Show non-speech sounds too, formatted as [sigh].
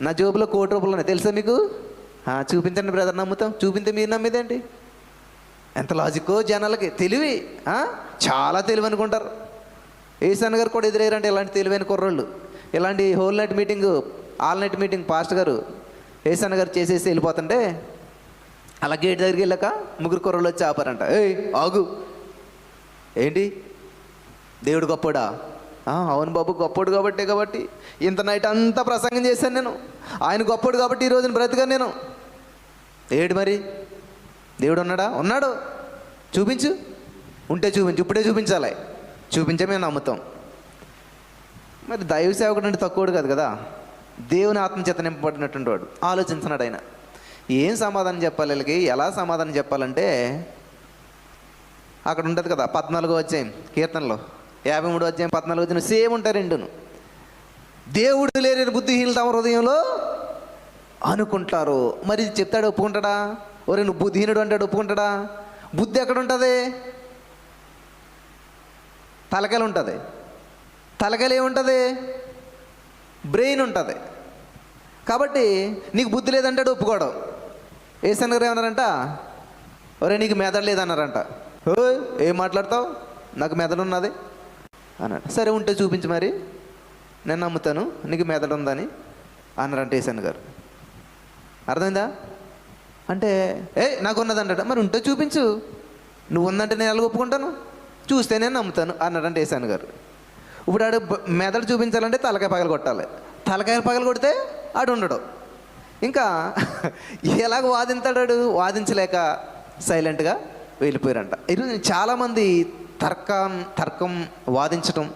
నా జోబులో కోటి రూపాయలు ఉన్నాయి. తెలుసా మీకు? చూపించండి బ్రదర్ నమ్ముతాం. చూపించే మీరు నమ్మేదేంటి? ఎంత లాజిక్కో జనాలకి తెలివి చాలా తెలివి అనుకుంటారు. ఏసన్ గారు కూడా ఎదురయ్యారంటే ఇలాంటి తెలివైన కుర్రోళ్ళు. ఇలాంటి whole night meeting all night meeting past గారు ఏసన్ గారు చేసేసి వెళ్ళిపోతుంటే అలా గేట్ దగ్గరికి వెళ్ళాక ముగ్గురు కుర్రలు వచ్చి ఆపారంట. ఏయ్ ఆగు. ఏంటి? దేవుడు గొప్పడా? అవును బాబు గొప్పోడు కాబట్టి కాబట్టి ఇంత నైట్ అంతా ప్రసంగం చేశాను నేను. ఆయన గొప్పోడు కాబట్టి ఈ రోజున బ్రతికాను నేను. ఏడు మరి? దేవుడు ఉన్నాడా? ఉన్నాడు. చూపించు. ఉంటే చూపించు. ఇప్పుడే చూపించాలి. చూపించే మేము నమ్ముతాం. మరి దైవ సేవకుడు అంటే తక్కువడు కాదు కదా. దేవుని ఆత్మచేత నింపబడినటువంటి వాడు ఆలోచించినాడు ఆయన. ఏం సమాధానం చెప్పాలి వీళ్ళకి? ఎలా సమాధానం చెప్పాలంటే అక్కడ ఉంటుంది కదా పద్నాలుగో అధ్యాయం కీర్తనలో. యాభై మూడు అధ్యాయం పద్నాలుగు వచ్చిన సేమ్ ఉంటారు రెండును. దేవుడు లేని బుద్ధిహీనులు తమ హృదయంలో అనుకుంటారు. మరి చెప్తాడు ఒప్పుకుంటాడా? ఒరే నువ్వు బుద్ధిహీనుడు అంటాడు ఒప్పుకుంటాడా? బుద్ధి ఎక్కడ ఉంటుంది తలకాయలు ఉంటుంది తలకలు ఏముంటుంది? బ్రెయిన్ ఉంటుంది. కాబట్టి నీకు బుద్ధి లేదంటాడు ఒప్పుకోవడం ఏసన్ గారు ఏమన్నారంట? ఒరే నీకు మెదడు లేదన్నారంట. ఓ ఏం మాట్లాడతావు? నాకు మెదడు ఉన్నది అన్నాడు. సరే ఉంటే చూపించు మరి. నేను నమ్ముతాను. నీకు మెదడు ఉందని అన్నారంట ఏసన్ గారు. అర్థమైందా? అంటే ఏ నాకు ఉన్నది అంటాడు మరి ఉంటే చూపించు. నువ్వు ఉందంటే నేను ఎలా ఒప్పుకుంటాను? చూస్తే నేను నమ్ముతాను అన్నాడంటే ఏసాను గారు. ఇప్పుడు ఆడు మెదడు చూపించాలంటే తలకాయ పగలు కొట్టాలి. తలకాయలు పగలు కొడితే ఆడు ఉండడు. ఇంకా [laughs] ఎలాగ వాదింతాడాడు వాదించలేక సైలెంట్గా వెళ్ళిపోయారంట. ఈరోజు చాలామంది తర్కం తర్కం వాదించటం